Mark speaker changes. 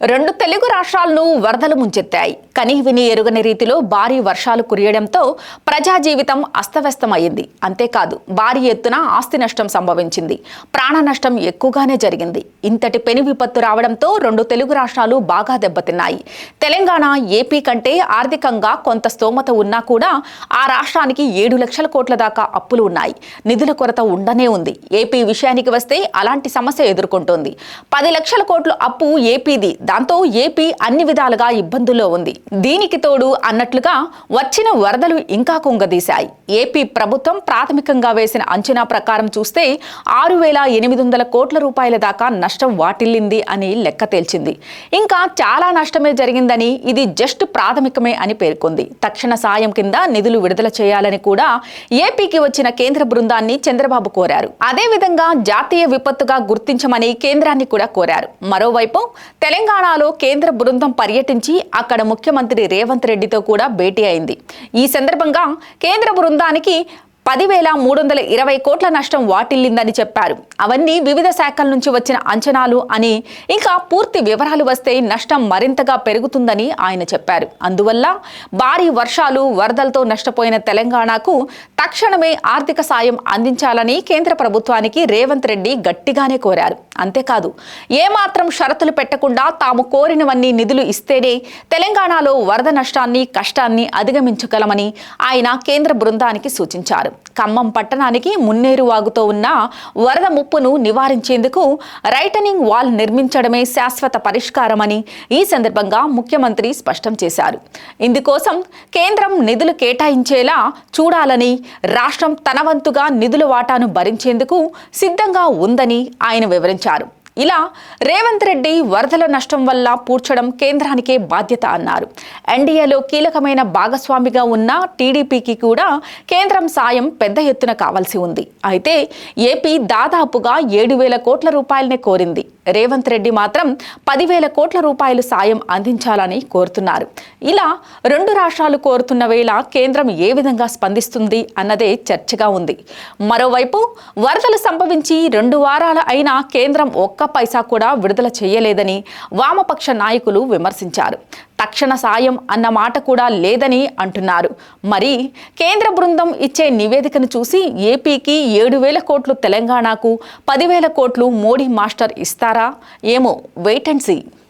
Speaker 1: రెండు తెలుగు రాష్ట్రాలను వరదలు ముంచెత్తాయి. కనివిని ఎరుగని రీతిలో భారీ వర్షాలు కురియడంతో ప్రజా జీవితం అస్తవ్యస్తమైంది అంతేకాదు భారీ ఎత్తున ఆస్తి నష్టం సంభవించింది. ప్రాణ నష్టం ఎక్కువగానే జరిగింది. ఇంతటి పెను విపత్తు రావడంతో రెండు తెలుగు రాష్ట్రాలు బాగా దెబ్బతిన్నాయి. తెలంగాణ ఏపీ కంటే ఆర్థికంగా కొంత స్తోమత ఉన్నా కూడా ఆ రాష్ట్రానికి ఏడు లక్షల కోట్ల దాకా అప్పులు ఉన్నాయి. నిధుల కొరత ఉండనే ఉంది. ఏపీ విషయానికి వస్తే అలాంటి సమస్య ఎదుర్కొంటోంది. పది లక్షల కోట్ల అప్పు ఏపీది. దాంతో ఏపీ అన్ని విధాలుగా ఇబ్బందుల్లో ఉంది. దీనికి తోడు అన్నట్లుగా వచ్చిన వరదలు ఇంకా కుంగదీశాయి. ఏపీ ప్రభుత్వం ప్రాథమికంగా వేసిన అంచనా ప్రకారం చూస్తే ఆరు వేల ఎనిమిది వందల కోట్ల రూపాయల దాకా నష్టం వాటిల్లింది అని లెక్క తేల్చింది. ఇంకా చాలా నష్టమే జరిగిందని ఇది జస్ట్ ప్రాథమికమే అని పేర్కొంది. తక్షణ సాయం కింద నిధులు విడుదల చేయాలని కూడా ఏపీకి వచ్చిన కేంద్ర బృందాన్ని చంద్రబాబు కోరారు. అదేవిధంగా జాతీయ విపత్తుగా గుర్తించమని కేంద్రాన్ని కూడా కోరారు. మరోవైపు తెలంగాణ తెలంగాణలో కేంద్ర బృందం పర్యటించి అక్కడ ముఖ్యమంత్రి రేవంత్ రెడ్డితో కూడా భేటీ అయింది. ఈ సందర్భంగా కేంద్ర బృందానికి పదివేల మూడు వందల ఇరవై కోట్ల నష్టం వాటిల్లిందని చెప్పారు. అవన్నీ వివిధ శాఖల నుంచి వచ్చిన అంచనాలు అని ఇంకా పూర్తి వివరాలు వస్తే నష్టం మరింతగా పెరుగుతుందని ఆయన చెప్పారు. అందువల్ల భారీ వర్షాలు వరదలతో నష్టపోయిన తెలంగాణకు తక్షణమే ఆర్థిక సాయం అందించాలని కేంద్ర ప్రభుత్వానికి రేవంత్ రెడ్డి గట్టిగానే కోరారు. అంతేకాదు ఏమాత్రం షరతులు పెట్టకుండా తాము కోరినవన్నీ నిధులు ఇస్తేనే తెలంగాణలో వరద నష్టాన్ని కష్టాన్ని అధిగమించగలమని ఆయన కేంద్ర బృందానికి సూచించారు. ఖమ్మం పట్టణానికి మున్నేరు వాగుతో ఉన్న వరద ముప్పును నివారించేందుకు రైటనింగ్ వాల్ నిర్మించడమే శాశ్వత పరిష్కారమని ఈ సందర్భంగా ముఖ్యమంత్రి స్పష్టం చేశారు. ఇందుకోసం కేంద్రం నిధులు కేటాయించేలా చూడాలని రాష్ట్రం తన వంతుగా నిధుల వాటాను భరించేందుకు సిద్ధంగా ఉందని ఆయన వివరించారు. ఇలా రేవంత్ రెడ్డి వరదల నష్టం వల్ల పూడ్చడం కేంద్రానికే బాధ్యత అన్నారు. ఎన్డీఏలో కీలకమైన భాగస్వామిగా ఉన్న టీడీపీకి కూడా కేంద్రం సాయం పెద్ద ఎత్తున కావాల్సి ఉంది. అయితే ఏపీ దాదాపుగా ఏడు వేల కోట్ల రూపాయలనే కోరింది. రేవంత్ రెడ్డి మాత్రం పదివేల కోట్ల రూపాయలు సాయం అందించాలని కోరుతున్నారు. ఇలా రెండు రాష్ట్రాలు కోరుతున్న వేళ కేంద్రం ఏ విధంగా స్పందిస్తుంది అన్నదే చర్చగా ఉంది. మరోవైపు వరదలు సంభవించి రెండు వారాల అయినా కేంద్రం ఒక్క పైసా కూడా విడుదల చేయలేదని వామపక్ష నాయకులు విమర్శించారు. తక్షణ సాయం అన్న మాట కూడా లేదని అంటున్నారు. మరి కేంద్ర బృందం ఇచ్చే నివేదికను చూసి ఏపీకి ఏడు వేల కోట్లు తెలంగాణకు పదివేల కోట్లు మోడీ మాస్టర్ ఇస్తారా? ఏమో వెయిట్ అండ్ సీ